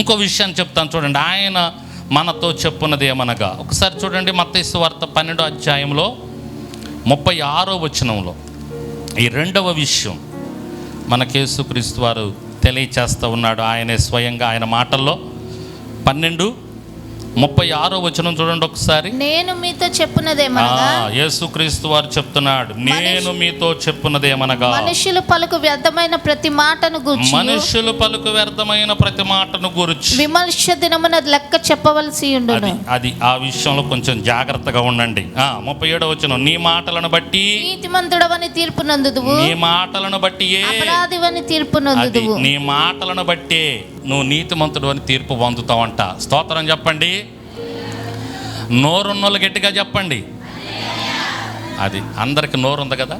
ఇంకో విషయాన్ని చెప్తాను చూడండి. ఆయన మనతో చెప్పున్నది ఏమనగా ఒకసారి చూడండి మత్తయిసు వార్త పన్నెండో అధ్యాయంలో ముప్పై ఆరో వచనంలో. ఈ రెండవ విషయం మన మనకేసుక్రీస్తు వారు తెలియచేస్తూ ఉన్నాడు. ఆయనే స్వయంగా ఆయన మాటల్లో పన్నెండు ముప్పై ఆరో వచనం చూడండి ఒకసారి. నేను మీతో చెప్పున్నదేమనగా యేసుక్రీస్తు వారు చెప్తున్నాడు నేను మీతో చెప్పున్నదేమనగా మనుషులు పలుకు వ్యర్థమైన ప్రతి మాటను గూర్చి మనుషులు పలుకు వ్యర్థమైన ప్రతి మాటను గురించి. విమర్శ దినమున లెక్క చెప్పవలసి ఉండును. అది ఆ విషయంలో కొంచెం జాగ్రత్తగా ఉండండి. ఆ, ముప్పై ఏడో వచ్చిన నీ మాటలను బట్టి నీతిమంతుడవని తీర్పు నందుదువు నీ మాటలను బట్టి అపరాధివని తీర్పు అది నందుదువు నీ మాటలను బట్టే నువ్వు నీతిమంతుడు అని తీర్పు పొందుతావంట. స్తోత్రం చెప్పండి. నోరున్నోళ్ళు గట్టిగా చెప్పండి. అది అందరికి నోరు ఉంది కదా?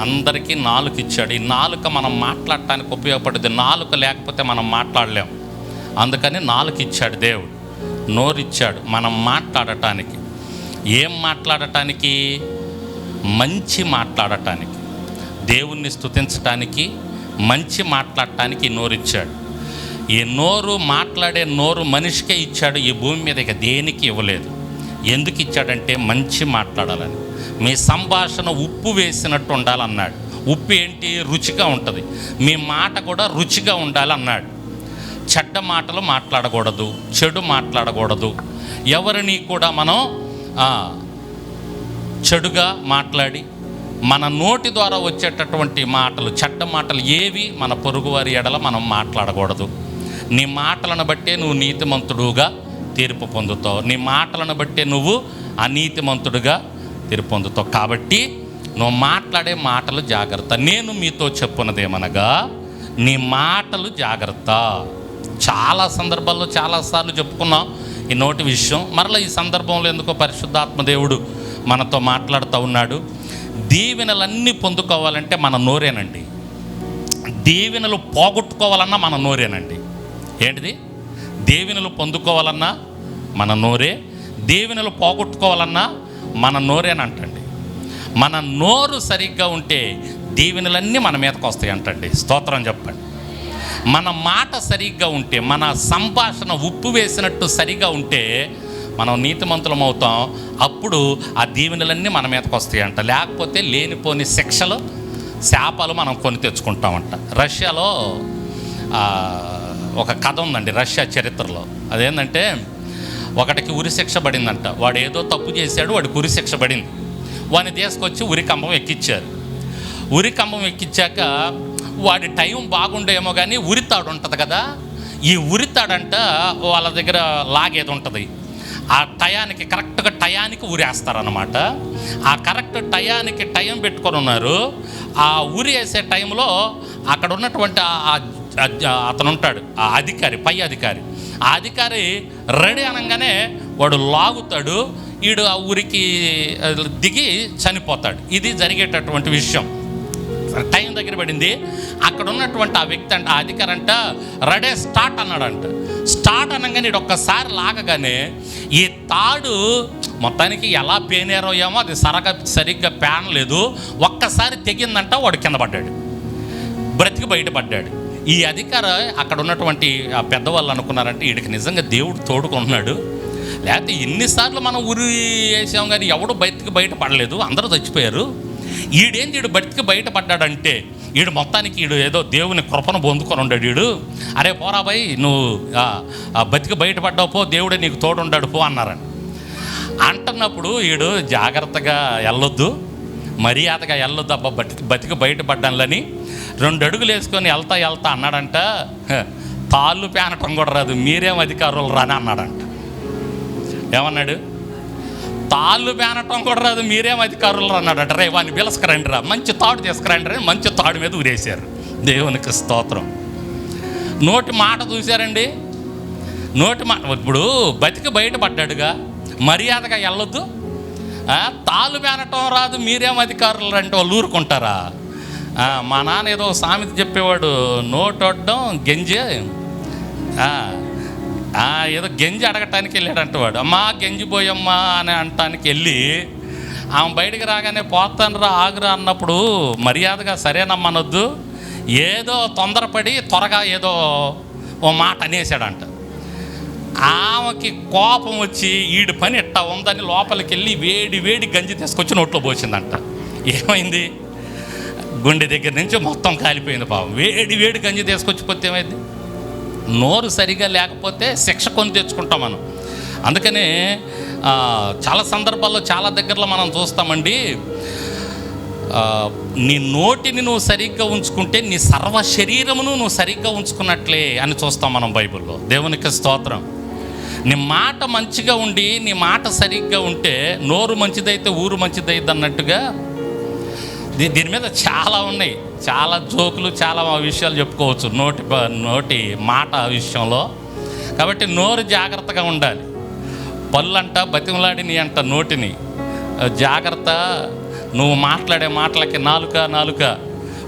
అందరికీ నాలుక ఇచ్చాడు. ఈ నాలుక మనం మాట్లాడటానికి ఉపయోగపడుతుంది నాలుక లేకపోతే మనం మాట్లాడలేం. అందుకని నాలుక ఇచ్చాడు దేవుడు. నోరు ఇచ్చాడు మనం మాట్లాడటానికి. ఏం మాట్లాడటానికి? మంచి మాట్లాడటానికి. దేవుణ్ణి స్థుతించటానికి మంచి మాట్లాడటానికి నోరిచ్చాడు. నోరు ఇచ్చాడు ఈ నోరు మాట్లాడే నోరు మనిషికే ఇచ్చాడు ఈ భూమి మీద ఇక దేనికి ఇవ్వలేదు. ఎందుకు ఇచ్చాడంటే మంచి మాట్లాడాలని. మీ సంభాషణ ఉప్పు వేసినట్టు ఉండాలన్నాడు. ఉప్పు ఏంటి? రుచిగా ఉంటుంది. మీ మాట కూడా రుచిగా ఉండాలన్నాడు. చెడ్డ మాటలు మాట్లాడకూడదు చెడు మాట్లాడకూడదు. ఎవరిని కూడా మనం చెడుగా మాట్లాడి మన నోటి ద్వారా వచ్చేటటువంటి మాటలు చెడ్డ మాటలు ఏవి? మన పొరుగువారి ఎడల మనం మాట్లాడకూడదు. నీ మాటలను బట్టే నువ్వు నీతిమంతుడుగా తీర్పు పొందుతావు. నీ మాటలను బట్టే నువ్వు అనీతిమంతుడుగా తీర్పు పొందుతావు. కాబట్టి నువ్వు మాట్లాడే మాటలు జాగ్రత్త. నేను మీతో చెప్పున్నదేమనగా నీ మాటలు జాగ్రత్త. చాలా సందర్భాల్లో చాలాసార్లు చెప్పుకున్నాం ఈ నోటి విషయం. మరలా ఈ సందర్భంలో ఎందుకో పరిశుద్ధాత్మ దేవుడు మనతో మాట్లాడుతూ ఉన్నాడు. దీవెనలన్నీ పొందుకోవాలంటే మన నోరేనండి. దీవెనలు పోగొట్టుకోవాలన్నా మన నోరేనండి. ఏంటిది? దేవినలు పొందుకోవాలన్నా మన నోరే దేవినలు పోగొట్టుకోవాలన్నా మన నోరేనంటండి మన నోరు సరిగ్గా ఉంటే దీవెనలన్నీ మన మీదకి వస్తాయి అంటండి. స్తోత్రం చెప్పండి. మన మాట సరిగ్గా ఉంటే మన సంభాషణ ఉప్పు వేసినట్టు సరిగా ఉంటే మనం నీతిమంతులం అవుతాం. అప్పుడు ఆ దీవెనలన్నీ మన మీదకి వస్తాయంట లేకపోతే లేనిపోని శిక్షలు శాపాలు మనం కొని తెచ్చుకుంటామంట రష్యాలో ఒక కథ ఉందండి రష్యా చరిత్రలో. అదేంటంటే ఒకటికి ఉరి శిక్ష పడిందంట. వాడు ఏదో తప్పు చేశాడు వాడికి ఉరి శిక్ష పడింది. వాని తీసుకొచ్చి ఉరి కంబం ఎక్కించారు ఉరి కంబం ఎక్కించాక వాడి టైం బాగుండేమో కానీ ఉరితాడు ఉంటుంది కదా ఈ ఉరితాడంట వాళ్ళ దగ్గర లాగేది ఉంటుంది. ఆ టయానికి కరెక్ట్గా టయానికి ఉరేస్తారనమాట ఆ కరెక్ట్ టయానికి టైం పెట్టుకొని ఉన్నారు. ఆ ఉరి వేసే టైంలో అక్కడ ఉన్నటువంటి ఆ- అతను ఉంటాడు ఆ అధికారి పై అధికారి. ఆ అధికారి రెడీ అనగానే వాడు లాగుతాడు. ఈడు ఆ ఊరికి దిగి చనిపోతాడు. ఇది జరిగేటటువంటి విషయం. టైం దగ్గర పడింది. అక్కడ ఉన్నటువంటి ఆ వ్యక్తి అంట ఆ అధికారి అంట రెడీ స్టార్ట్ అన్నాడంట. స్టార్ట్ అనగానే ఈడు ఒక్కసారి లాగగానే ఈ తాడు మొత్తానికి ఎలా పేనేరో ఏమో అది సరగా సరిగ్గా పేన లేదు ఒక్కసారి తెగిందంట వాడు కింద పడ్డాడు. బ్రతికి బయటపడ్డాడు ఈ అధికార అక్కడ ఉన్నటువంటి ఆ పెద్దవాళ్ళు అనుకున్నారంటే వీడికి నిజంగా దేవుడు తోడుకున్నాడు లేకపోతే ఎన్నిసార్లు మనం ఉరి వేసాం కానీ ఎవడు బయటికి బయటపడలేదు అందరూ చచ్చిపోయారు. ఈడేం వీడు బతికి బయటపడ్డాడంటే వీడు మొత్తానికి వీడు ఏదో దేవుని కృపను పొందుకొని ఉన్నాడు వీడు అరే పోరా బాయ్ నువ్వు బతికి బయటపడ్డావు పో దేవుడే నీకు తోడుండాడు పో అన్నారని. అంటున్నప్పుడు వీడు జాగ్రత్తగా వెళ్ళొద్దు మర్యాదగా వెళ్ళొద్దు అబ్బా బతికి బతికి బయటపడ్డాలని రెండు అడుగులు వేసుకొని వెళ్తా వెళ్తా అన్నాడంట. తాళ్ళు పేనటం కూడా రాదు మీరేం అధికారులు రాని అన్నాడంట. ఏమన్నాడు? తాళ్ళు పేనటం కూడా రాదు మీరేం అధికారులు అన్నాడట. రే వాడిని పిలసుకురండి రా మంచి తాడు తీసుకురండి రా మంచి తాడు మీద ఊరేశారు. దేవునికి స్తోత్రం. నోటి మాట చూశారండి? నోటి మాట ఇప్పుడు బతికి బయటపడ్డాడుగా మర్యాదగా వెళ్ళొద్దు. తాళ్ళు పేనటం రాదు మీరేం అధికారులు అంటే వాళ్ళు ఊరుకుంటారా? మా నాన్న ఏదో సామెత చెప్పేవాడు నోటొడ్డం గెంజి. ఏదో గెంజి అడగటానికి వెళ్ళాడంట వాడు. అమ్మా గెంజి పోయమ్మా అని అంటానికి వెళ్ళి ఆమె బయటికి రాగానే పోతాను రా ఆగురా అన్నప్పుడు మర్యాదగా సరేనమ్మనొద్దు ఏదో తొందరపడి త్వరగా ఏదో ఓ మాట అనేసాడంట ఆమెకి కోపం వచ్చి ఈడి పని ఇట్టా ఉందని లోపలికి వెళ్ళి వేడి వేడి గంజి తీసుకొచ్చి నోట్లో పోసిందంట. ఏమైంది? గుండె దగ్గర నుంచి మొత్తం కాలిపోయింది పాపం. వేడి వేడి గంజి తీసుకొచ్చిపోతే ఏమైంది? నోరు సరిగా లేకపోతే శిక్ష కొని తెచ్చుకుంటాం మనం. అందుకనే చాలా సందర్భాల్లో చాలా దగ్గరలో మనం చూస్తామండి నీ నోటిని నువ్వు సరిగ్గా ఉంచుకుంటే నీ సర్వ శరీరమును నువ్వు సరిగ్గా ఉంచుకున్నట్లే అని చూస్తాం మనం బైబిల్లో. దేవునికి స్తోత్రం. నీ మాట మంచిగా ఉండి నీ మాట సరిగ్గా ఉంటే నోరు మంచిదైతే ఊరు మంచిదైతే అన్నట్టుగా దీని మీద చాలా ఉన్నాయి. చాలా జోకులు చాలా విషయాలు చెప్పుకోవచ్చు. నోటి నోటి మాట విషయంలో. కాబట్టి నోరు జాగ్రత్తగా ఉండాలి. పళ్ళంట బతిమలాడిని అంట నోటిని. జాగ్రత్త. నువ్వు మాట్లాడే మాటలకి నాలుక నాలుక.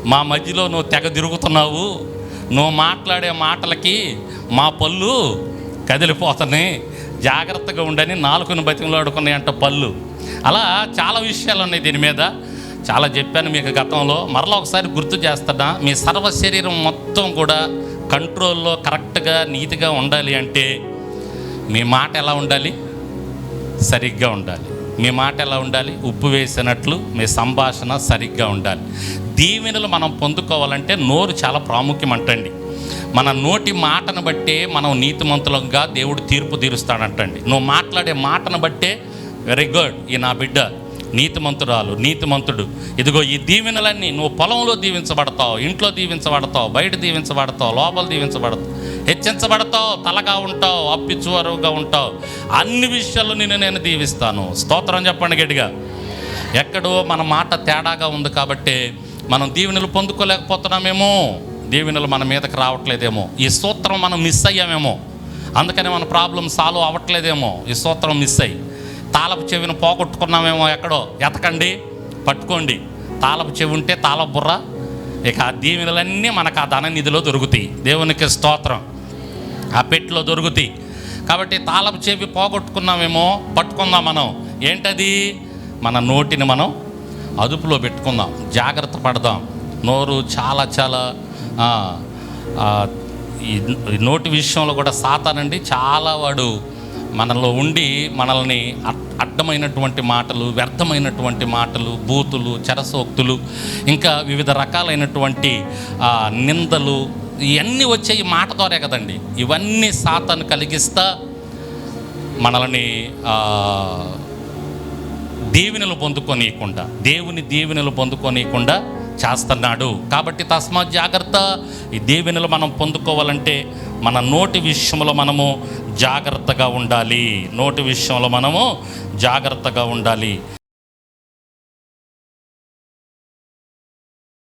మా మధ్యలో నువ్వు తెగ తిరుగుతున్నావు. నువ్వు మాట్లాడే మాటలకి మా పళ్ళు కదిలిపోతున్నాయి. జాగ్రత్తగా ఉండని నాలుకను బతిమలాడుకున్నాయి అంట పళ్ళు. అలా చాలా విషయాలు ఉన్నాయి దీని మీద. చాలా చెప్పాను మీకు గతంలో. మరలా ఒకసారి గుర్తు చేస్తున్నా మీ సర్వ శరీరం మొత్తం కూడా కంట్రోల్లో కరెక్ట్గా నీతిగా ఉండాలి అంటే మీ మాట ఎలా ఉండాలి? సరిగ్గా ఉండాలి. మీ మాట ఎలా ఉండాలి? ఉప్పు వేసినట్లు మీ సంభాషణ సరిగ్గా ఉండాలి. దీవెనలు మనం పొందుకోవాలంటే నోరు చాలా ప్రాముఖ్యం అంటండి. మన నోటి మాటను బట్టే మనం నీతిమంతులంగా దేవుడు తీర్పు తీరుస్తాడంటండి. నువ్వు మాట్లాడే మాటను బట్టే వెరీ గుడ్ ఈ నా బిడ్డ నీతిమంతురాలు నీతిమంతుడు. ఇదిగో ఈ దీవెనలన్నీ నువ్వు పొలంలో దీవించబడతావు ఇంట్లో దీవించబడతావు బయట దీవించబడతావు లోపల దీవించబడతావు. హెచ్చించబడతావు తలగా ఉంటావు అప్పిచ్చువరుగా ఉంటావు. అన్ని విషయాలు నేను నేను దీవిస్తాను. స్తోత్రం చెప్పండి గట్టిగా. ఎక్కడో మన మాట తేడాగా ఉంది కాబట్టి మనం దీవెనలు పొందుకోలేకపోతున్నామేమో. దీవెనలు మన మీదకి రావట్లేదేమో. ఈ సూత్రం మనం మిస్ అయ్యామేమో. అందుకని మన ప్రాబ్లం సాల్వ్ అవ్వట్లేదేమో. ఈ సూత్రం మిస్ అయ్యి. తాళపు చెవిని పోగొట్టుకున్నామేమో ఎక్కడో. ఎతకండి పట్టుకోండి. తాళపు చెవి ఉంటే తాళపు బుర్ర. ఇక ఆ దీవెనలన్నీ మనకు ఆ ధన నిధిలో దొరుకుతాయి. దేవునికి స్తోత్రం. ఆ పెట్టిలో దొరుకుతాయి. కాబట్టి తాళపు చెవి పోగొట్టుకున్నామేమో పట్టుకుందాం మనం. ఏంటది? మన నోటిని మనం అదుపులో పెట్టుకుందాం. జాగ్రత్త పడదాం. నోరు చాలా చాలా ఈ నోటి విషయంలో కూడా సాతానండి చాలా వాడు మనలో ఉండి మనల్ని అట్ అడ్డమైనటువంటి మాటలు వ్యర్థమైనటువంటి మాటలు బూతులు చరసోక్తులు ఇంకా వివిధ రకాలైనటువంటి నిందలు ఇవన్నీ వచ్చే ఈ మాట ద్వారా కదండి. ఇవన్నీ సాతను కలిగిస్తా మనల్ని దీవెనలు పొందుకోనీయకుండా దేవుని దీవెనలు పొందుకోనీయకుండా చేస్తున్నాడు. కాబట్టి తస్మాత్ జాగ్రత్త. ఈ దీవెనలు మనం పొందుకోవాలంటే మన నోటి విషయంలో మనము జాగ్రత్తగా ఉండాలి. నోటి విషయంలో మనము జాగ్రత్తగా ఉండాలి.